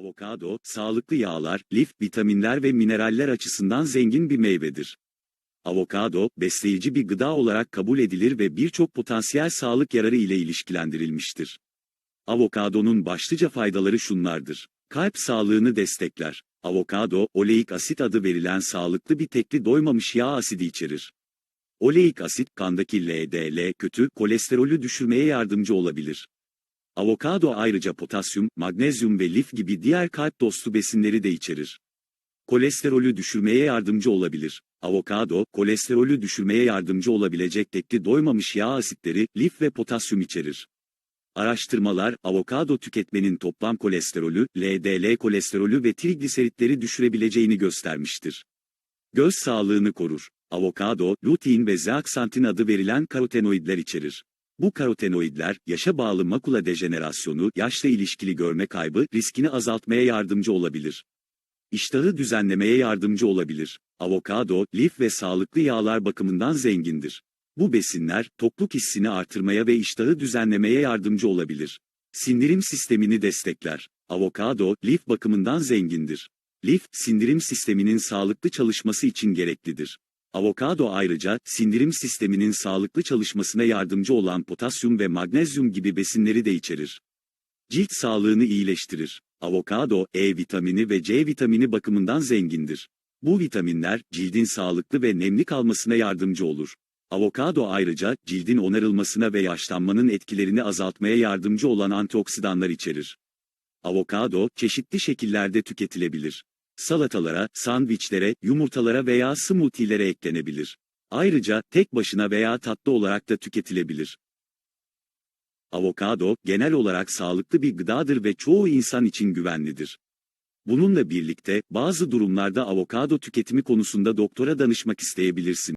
Avokado, sağlıklı yağlar, lif, vitaminler ve mineraller açısından zengin bir meyvedir. Avokado, besleyici bir gıda olarak kabul edilir ve birçok potansiyel sağlık yararı ile ilişkilendirilmiştir. Avokadonun başlıca faydaları şunlardır. Kalp sağlığını destekler. Avokado, oleik asit adı verilen sağlıklı bir tekli doymamış yağ asidi içerir. Oleik asit, kandaki LDL kötü kolesterolü düşürmeye yardımcı olabilir. Avokado ayrıca potasyum, magnezyum ve lif gibi diğer kalp dostu besinleri de içerir. Kolesterolü düşürmeye yardımcı olabilir. Avokado, kolesterolü düşürmeye yardımcı olabilecek tekli doymamış yağ asitleri, lif ve potasyum içerir. Araştırmalar, avokado tüketmenin toplam kolesterolü, LDL kolesterolü ve trigliseritleri düşürebileceğini göstermiştir. Göz sağlığını korur. Avokado, lutein ve zeaksantin adı verilen karotenoidler içerir. Bu karotenoidler, yaşa bağlı makula dejenerasyonu, yaşla ilişkili görme kaybı riskini azaltmaya yardımcı olabilir. İştahı düzenlemeye yardımcı olabilir. Avokado, lif ve sağlıklı yağlar bakımından zengindir. Bu besinler, tokluk hissini artırmaya ve iştahı düzenlemeye yardımcı olabilir. Sindirim sistemini destekler. Avokado, lif bakımından zengindir. Lif, sindirim sisteminin sağlıklı çalışması için gereklidir. Avokado ayrıca, sindirim sisteminin sağlıklı çalışmasına yardımcı olan potasyum ve magnezyum gibi besinleri de içerir. Cilt sağlığını iyileştirir. Avokado, E vitamini ve C vitamini bakımından zengindir. Bu vitaminler, cildin sağlıklı ve nemli kalmasına yardımcı olur. Avokado ayrıca, cildin onarılmasına ve yaşlanmanın etkilerini azaltmaya yardımcı olan antioksidanlar içerir. Avokado, çeşitli şekillerde tüketilebilir. Salatalara, sandviçlere, yumurtalara veya smoothie'lere eklenebilir. Ayrıca, tek başına veya tatlı olarak da tüketilebilir. Avokado, genel olarak sağlıklı bir gıdadır ve çoğu insan için güvenlidir. Bununla birlikte, bazı durumlarda avokado tüketimi konusunda doktora danışmak isteyebilirsin.